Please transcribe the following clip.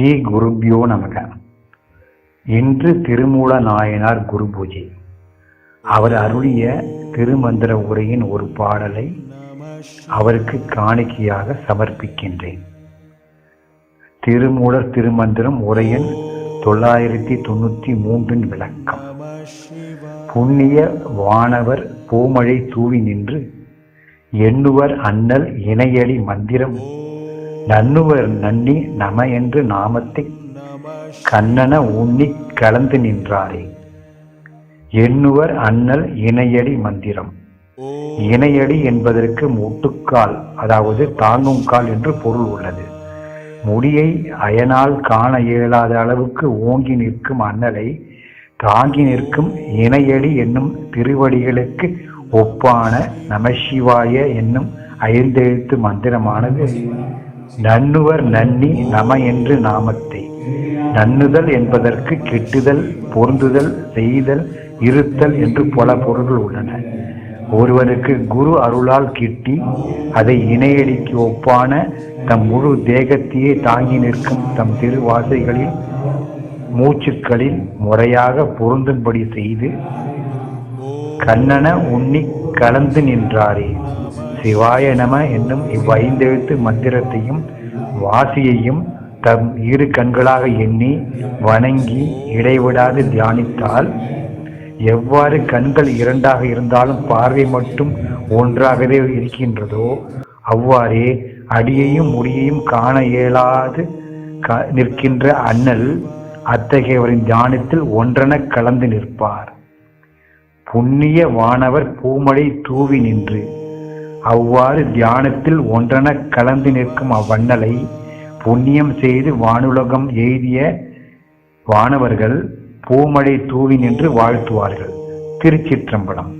ஸ்ரீ குருபியோ நமக. இன்று திருமூல நாயனார் குரு பூஜை. அவர் அருளிய திருமந்திர உரையின் ஒரு பாடலை அவருக்கு காணிக்கையாக சமர்ப்பிக்கின்றேன். திருமூலர் திருமந்திரம் உரையின் தொள்ளாயிரத்தி தொண்ணூற்றி மூன்றின் விளக்கம். புண்ணிய வானவர் பூமழை தூவி நின்று எண்ணுவர் அண்ணல் இணையடி மந்திரம் நன்னுவர் நன்னி நம என்று நாமத்தை கண்ணன உண்ணி கலந்து நின்றாரே. எண்ணுவர் அண்ணல் இணையடி மந்திரம். இணையடி என்பதற்கு முட்டுக்கால் அதாவது தாங்கும் கால் என்று பொருள் உள்ளது. முடியை அயனால் காண இயலாத அளவுக்கு ஓங்கி நிற்கும் அண்ணலை தாங்கி நிற்கும் இணையடி என்னும் திருவடிகளுக்கு ஒப்பான நமசிவாய என்னும் ஐந்தெழுத்து மந்திரமானது. நன்னுவர் நன்னி நம என்று நாமத்தை. நன்னுதல் என்பதற்கு கெட்டுதல் பொருந்துதல் செய்தல் இருத்தல் என்று பல பொருள்கள் உள்ளன. ஒருவருக்கு குரு அருளால் கிட்டி அதை இணையடிக்கு ஒப்பான தம் முழு தேகத்தையே தாங்கி நிற்கும் தம் திருவாசைகளில் மூச்சுக்களில் முறையாக பொருந்தும்படி செய்து கண்ணன உண்ணி கலந்து நின்றாரே. சிவாய நம என்னும் இவ்வைந்தெழுத்து மந்திரத்தையும் வாசியையும் தம் இரு கண்களாக எண்ணி வணங்கி இடைவிடாது தியானித்தால் எவ்வாறு கண்கள் இரண்டாக இருந்தாலும் பார்வை மட்டும் ஒன்றாகவே இருக்கின்றதோ அவ்வாறே அடியையும் முடியையும் காண இயலாது க- நிற்கின்ற அண்ணல் அத்தகையவரின் தியானத்தில் ஒன்றென கலந்து நிற்பார். புண்ணிய வானவர் பூமழை தூவி நின்று அவ்வாறு தியானத்தில் ஒன்றென கலந்து நிற்கும் அவ்வண்ணலை புண்ணியம் செய்து வானுலகம் எய்திய வானவர்கள் பூமழை தூவி நின்று வாழ்த்துவார்கள். திருச்சிற்றம்பலம்.